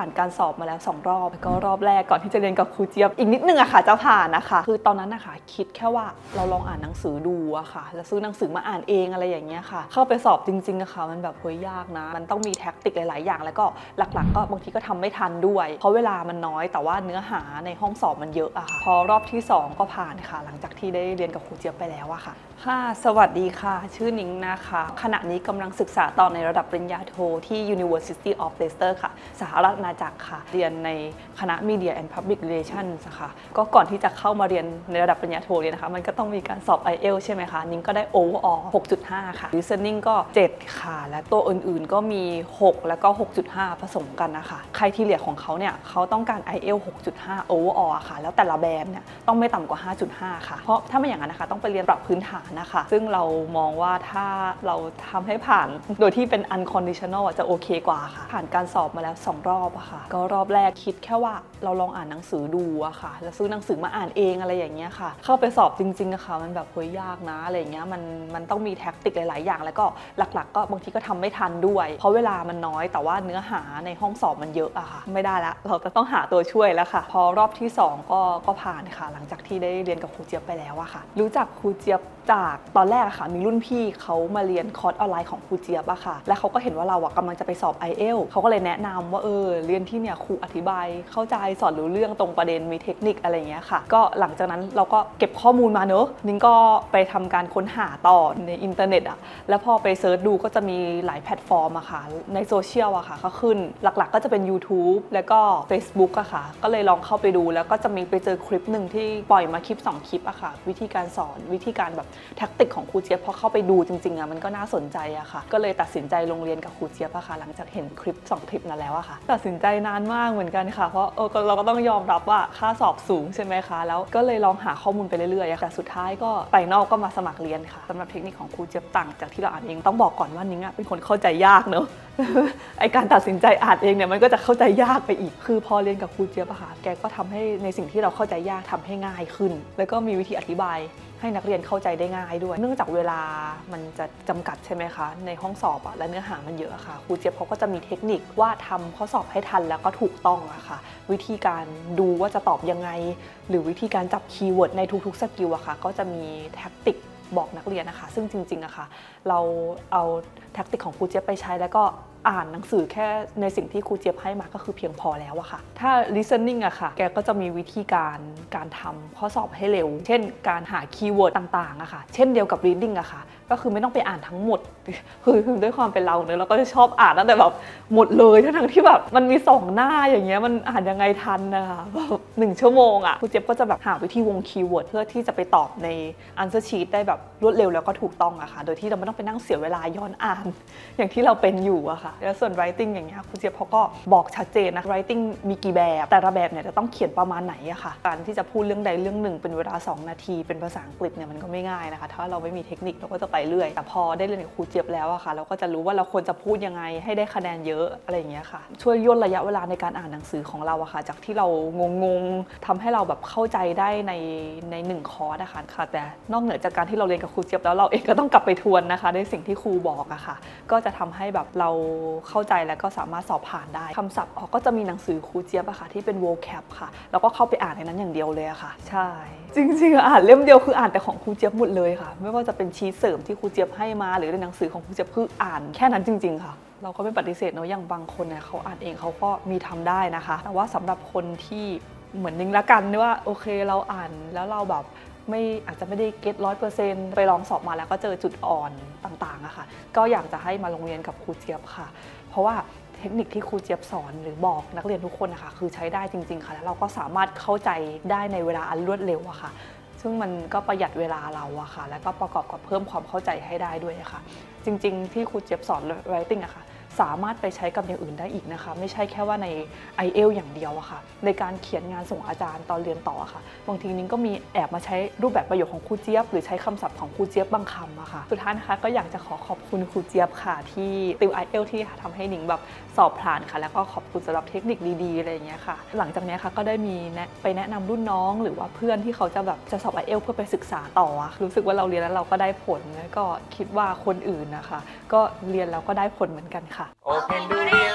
ผ่านการสอบมาแล้ว 2 รอบก็รอบแรกก่อนที่จะเรียนกับครูเจี๊ยบอีกนิดนึงอะค่ะจะผ่านนะคะ คือตอนนั้นนะคะคิดแค่ว่าเราลองอ่านหนังสือดูอะค่ะ แล้วซื้อหนังสือมาอ่านเองอะไรอย่างเงี้ยค่ะ เข้าไปสอบจริงๆอะค่ะ มันแบบเฮ้ยยากนะ มันต้องมีแท็กติกหลาย ๆ อย่าง แล้วก็หลักๆ ก็บางทีก็ทำไม่ทันด้วย เพราะเวลามันน้อยแต่ว่าเนื้อหาในห้องสอบมันเยอะอะค่ะพอรอบที่ 2 ก็ผ่านค่ะ หลังจากที่ได้เรียนกับครูเจี๊ยบไปแล้วอะค่ะค่ะ สวัสดีค่ะ ชื่อนิ้งนะคะ ขณะนี้กำลังศึกษาต่อในระดับปริญญาโทที่ University of Leicester ค่ะสหรัฐณาจักรค่ะ เรียนในคณะ Media and Public Relations ค่ะ ก็ก่อนที่จะเข้ามาเรียนในระดับปริญญาโทเนี่ยนะคะ มันก็ต้องมีการสอบ IELTS ใช่ไหมคะ นิ้งก็ได้ overall 6.5 ค่ะ listening ก็ 7 ค่ะ และตัวอื่นๆก็มี 6 แล้วก็ 6.5 ผสมกันนะคะ ใครที่เหลียของเขาเนี่ยเขาต้องการ IELTS 6.5 overall อะค่ะ แล้วแต่ละแบรนด์เนี่ยต้องไม่ต่ำกว่า 5.5 ค่ะ เพราะถ้าไม่อย่างนั้นนะคะต้องไปเรียนปรับพื้นฐานนะคะ ซึ่งเรามองว่าถ้าเราทำให้ผ่านโดยที่เป็น unconditional จะโอเคกว่าค่ะ ผ่านการสอบมาแล้ว 2 รอบอะค่ะ ก็รอบแรกคิดแค่ว่าเราลองอ่านหนังสือดูอะค่ะ แล้วซื้อหนังสือมาอ่านเองอะไรอย่างเงี้ยค่ะ เข้าไปสอบจริงๆอะค่ะ มันแบบเฮ้ยยากนะอะไรอย่างเงี้ยมันมันต้องมีแท็กติกหลาย ๆ อย่าง แล้วก็หลัก ๆ ก็บางทีก็ทำไม่ทันด้วย เพราะเวลามันน้อยแต่ว่าเนื้อหาในห้องสอบมันเยอะอะค่ะ ไม่ได้ละเราจะต้องหาตัวช่วยแล้วค่ะ พอรอบที่ 2 ก็ก็ผ่านค่ะ หลังจากที่ได้เรียนกับครูเจี๊ยบไปแล้วอะค่ะ รู้จักครูเจี๊ยบ จากตอนแรกอะค่ะมีรุ่นพี่เขามาเรียนคอร์สออนไลน์ของครูเจี๊ยบอะค่ะ แล้วเขาก็เห็นว่าเราอะกำลังจะไปสอบ i อเอลเขาก็เลยแนะนำว่าเออเรียนที่เนี่ยครูอธิบายเข้าใจสอนรู้เรื่องตรงประเด็นมีเทคนิคอะไรเงี้ยค่ะ ก็หลังจากนั้นเราก็เก็บข้อมูลมาเนอะนิ้งก็ไปทำการค้นหาต่อในอินเทอร์เน็ตอะแล้วพอไปเซิร์ชดูก็จะมีหลายแพลตฟอร์มอะค่ะในโซเชียลอะค่ะก็ขึ้นหลักๆ ก็จะเป็น YouTube แล้วก็ Facebook อะค่ะ ก็เลยลองเข้าไปดูแล้วก็จะมีไปเจอคลิปหนึ่งที่ปล่อยมาคลิป 2 คลิปอะค่ะ วิธีการสอนวิธีการแบบแท็กติกของครูเจี๊ยบพอเข้าไปดูจริงๆอะมันก็น่าสนใจอะค่ะ ก็เลยตัดสินใจลงเรียนกับครูเจี๊ยบอะค่ะ หลังจากเห็นคลิป 2 คลิปนั้นแล้วอะค่ะ ตัดสินใจนานมากเหมือนกันค่ะ เพราะเออเราก็ต้องยอมรับว่าค่าสอบสูงใช่ไหมคะ แล้วก็เลยลองหาข้อมูลไปเรื่อยๆอะค่ะ สุดท้ายก็ไปนอกก็มาสมัครเรียนค่ะสำหรับเทคนิคของครูเจี๊ยบต่างจากที่เราอ่านเองต้องบอกก่อนว่านิ้งอะเป็นคนเข้าใจยากเนอะไอการตัดสินใจอ่านเองเนี่ยมันก็จะเข้าใจยากไปอีก คือพอเรียนกับครูเจี๊ยบอะค่ะแกก็ทำให้ในสิ่งที่เราเข้าใจยากทำให้ง่ายขึ้น แล้วก็มีวิธีอธิบายให้นักเรียนเข้าใจได้ง่ายด้วย เนื่องจากเวลามันจะจำกัดใช่ไหมคะ ในห้องสอบอะและเนื้อหามันเยอะค่ะครูเจี๊ยบเขาก็จะมีเทคนิคว่าทำข้อสอบให้ทันแล้วก็ถูกต้องอะค่ะ วิธีการดูว่าจะตอบยังไง หรือวิธีการจับคีย์เวิร์ดในทุกๆสกิลอะค่ะ ก็จะมีแท็กติกบอกนักเรียนนะคะ ซึ่งจริงๆอะค่ะ เราเอาแท็กติกของครูเจี๊ยบไปใช้แล้วก็ อ่านหนังสือแค่ในสิ่งที่ครูเจี๊ยบให้มาก็คือเพียงพอแล้วอะค่ะ ถ้า listening อะค่ะ แกก็จะมีวิธีการการทำข้อสอบให้เร็ว เช่น การหาคีย์เวิร์ดต่างๆอะค่ะ เช่นเดียวกับ reading อะค่ะ ก็คือไม่ต้องไปอ่านทั้งหมด คือด้วยความเป็นเราเนอะเราก็จะชอบอ่านตั้งแต่แบบหมดเลยทั้งที่แบบมันมีสองหน้าอย่างเงี้ยมันอ่านยังไงทันนะคะแบบหนึ่งชั่วโมงอะครูเจี๊ยบก็จะแบบหาวิธีวงคีย์เวิร์ดเพื่อที่จะไปตอบใน answer sheet ได้แบบรวดเร็วแล้วก็ถูกต้องอะค่ะ โดยที่เราไม่ต้องไปนั่งเสียเวลาย้อนอ่าน อย่างที่เราเป็นอยู่อะค่ะแล้วส่วน writing อย่างเงี้ยครูเจี๊ยบเขาก็บอกชัดเจนนะ writing มีกี่แบบ แต่ละแบบเนี่ยจะต้องเขียนประมาณไหนอะค่ะ การที่จะพูดเรื่องใดเรื่องหนึ่ง เป็นเวลา 2 นาที เป็นภาษาอังกฤษเนี่ยมันก็ไม่ง่ายนะคะ ถ้าเราไม่มีเทคนิคเราก็จะไปเรื่อย แต่พอได้เรียนกับครูเจี๊ยบแล้วอะค่ะ เราก็จะรู้ว่าเราควรจะพูดยังไงให้ได้คะแนนเยอะอะไรอย่างเงี้ยค่ะ ช่วยย่นระยะเวลาในการอ่านหนังสือของเราอะค่ะ จากที่เรางงๆทำให้เราแบบเข้าใจได้ในในหนึ่งคอร์สนะคะค่ะ แต่นอกเหนือจากการที่เราเรียนกับครูเจี๊ยบแล้วเราเองก็ต้องกลับไปทวนนะคะในสิ่งที่ครูบอกอะค่ะ ก็จะทำให้แบบเราเข้าใจแล้วก็สามารถสอบผ่านได้คำศัพท์ออก็จะมีหนังสือครูเจี๊ยบอะค่ะที่เป็น vocab ค่ะ แล้วก็เข้าไปอ่านในนั้นอย่างเดียวเลยอะค่ะ ใช่ จริงๆอะอ่านเล่มเดียวคืออ่านแต่ของครูเจี๊ยบหมดเลยค่ะ ไม่ว่าจะเป็นชีทเสริมที่ครูเจี๊ยบให้มา หรือในหนังสือของครูเจี๊ยบคืออ่านแค่นั้นจริง ๆ ค่ะเราก็ไม่ปฏิเสธเนอะอย่างบางคนเนี่ยเขาอ่านเองเขาก็มีทำได้นะคะ แต่ว่าสำหรับคนที่เหมือนนิ้งละกันว่าโอเคเราอ่านแล้วเราแบบ ไม่อาจจะไม่ได้เก็ตร้อยเปอร์เซ็นต์ไปลองสอบมาแล้วก็เจอจุดอ่อนต่างๆอะค่ะ ก็อยากจะให้มาโรงเรียนกับครูเจี๊ยบค่ะ เพราะว่าเทคนิคที่ครูเจี๊ยบสอนหรือบอกนักเรียนทุกคนนะคะคือใช้ได้จริง ๆ ค่ะ แล้วเราก็สามารถเข้าใจได้ในเวลาอันรวดเร็วอะค่ะ ซึ่งมันก็ประหยัดเวลาเราอะค่ะ แล้วก็ประกอบกับเพิ่มความเข้าใจให้ได้ด้วยอะค่ะ จริง ๆ ที่ครูเจี๊ยบสอน writing อะค่ะ สามารถไปใช้กับอย่างอื่นได้อีกนะคะ ไม่ใช่แค่ว่าใน i อเอลอย่างเดียวอะค่ะ ในการเขียนงานส่งอาจารย์ตอนเรียนต่ออะค่ะ บางทีนิ้งก็มีแอบมาใช้รูปแบบประโยคของครูเจี๊ยบ หรือใช้คำศัพท์ของครูเจี๊ยบบางคำอะค่ะ สุดท้ายนะคะก็อยากจะขอขอบคุณครูเจี๊ยบค่ะ ที่ติว i อเอลที่ทำให้นิ้งแบบสอบผ่านค่ะ แล้วก็ขอบคุณสำหรับเทคนิคดีๆอะไรอย่างเงี้ยค่ะ หลังจากนี้ค่ะก็ได้มีไปแนะนำรุ่นน้อง หรือว่าเพื่อนที่เขาจะแบบจะสอบ i อเอลเพื่อไปศึกษาต่อรู้สึกว่าเราเรียนแล้วเราก็ได้ผลแล้วก็คิดว่าคนอื่นนะคะ ก็เรียนแล้วก็ได้ผลเหมือนกัน Open Durian